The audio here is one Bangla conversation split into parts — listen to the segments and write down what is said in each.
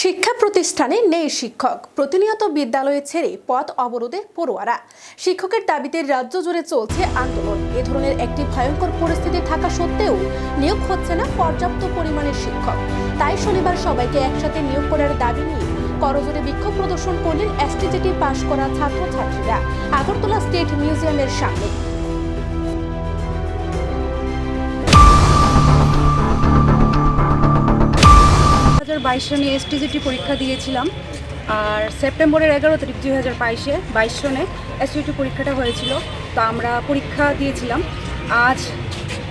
শিক্ষা প্রতিষ্ঠানে নেই শিক্ষক। প্রতিনিয়ত বিদ্যালয়ে ছেড়ে পথ অবরোধে পড়ুয়ারা। শিক্ষকের দাবিতে রাজ্য জুড়ে চলছে আন্দোলন। এ ধরনের একটি ভয়ঙ্কর পরিস্থিতি থাকা সত্ত্বেও নিয়োগ হচ্ছে না পর্যাপ্ত পরিমাণের শিক্ষক। তাই শনিবার সবাইকে একসাথে নিয়োগ করার দাবি নিয়ে করজোরে বিক্ষোভ প্রদর্শন করলেন এসটিজিটি পাশ করা ছাত্রছাত্রীরা। আগরতলা স্টেট মিউজিয়ামের সামনে। বাইশ সনে এসটিজিটি পরীক্ষা দিয়েছিলাম। আর সেপ্টেম্বরের এগারো তারিখ দুই হাজার বাইশে বাইশ সনে এসটিজিটি পরীক্ষাটা হয়েছিল। তো আমরা পরীক্ষা দিয়েছিলাম। আজ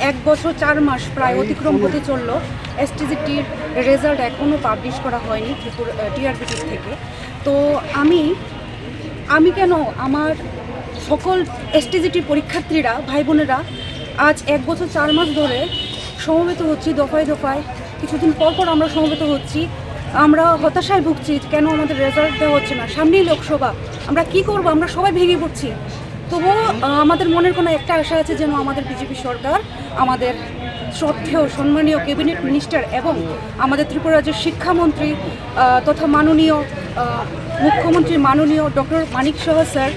এক বছর চার মাস প্রায় অতিক্রম হতে চলল। এসটিজিটির রেজাল্ট এখনও পাবলিশ করা হয়নি ত্রিপুরা টিআরবিটির থেকে। তো আমি আমি কেন আমার সকল এসটিজিটি পরীক্ষার্থীরা, ভাই বোনেরা আজ এক বছর চার মাস ধরে সমবেত হচ্ছি, দফায় দফায় কিছুদিন পর পর আমরা সমবেত হচ্ছি। আমরা হতাশায় ভুগছি কেন আমাদের রেজাল্ট দেওয়া হচ্ছে না। সামনেই লোকসভা। আমরা কি করব? আমরা সবাই ভেঙে পড়ছি। তবুও আমাদের মনের কোনো একটা আশা আছে যেন আমাদের বিজেপি সরকার, আমাদের শ্রদ্ধেয়, সম্মানীয় ক্যাবিনেট মিনিস্টার এবং আমাদের ত্রিপুরা রাজ্যের শিক্ষামন্ত্রী তথা মাননীয় মুখ্যমন্ত্রী মাননীয় ডক্টর মানিক সাহা স্যার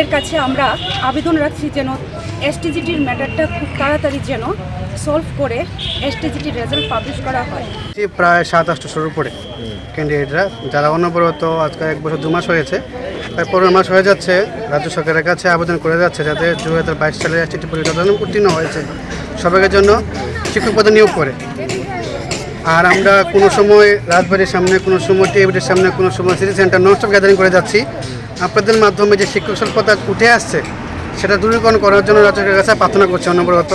এর কাছে আমরা আবেদন রাখছি যেন এসটিজিটির ম্যাটারটা খুব তাড়াতাড়ি যেন সলভ করে এসটিজিটির রেজাল্ট পাবলিশ করা হয়। প্রায় সাত আটশোর উপরে ক্যান্ডিডেটরা। যারা অনবরত আজকে এক বছর, দু মাস হয়েছে প্রায় পনেরো মাস হয়ে যাচ্ছে, রাজ্য সরকারের কাছে আবেদন করে যাচ্ছে যাতে দু হাজার বাইশ সালে এসটি পরীক্ষা উত্তীর্ণ হয়েছে। সবাইকে জন্য শিক্ষক পদে নিয়োগ করে। আর আমরা কোনো সময় রাজবাড়ির সামনে, কোনো সময় টিএবিটির সামনে, কোনো সময় সিটি সেন্টার ননস্টপ গ্যাদারিং করে যাচ্ছি। আপনাদের মাধ্যমে যে শিক্ষক স্বল্পতা উঠে আসছে, সেটা দূরীকরণ করার জন্য রাজ্যের কাছে প্রার্থনা করছি। অনবরত।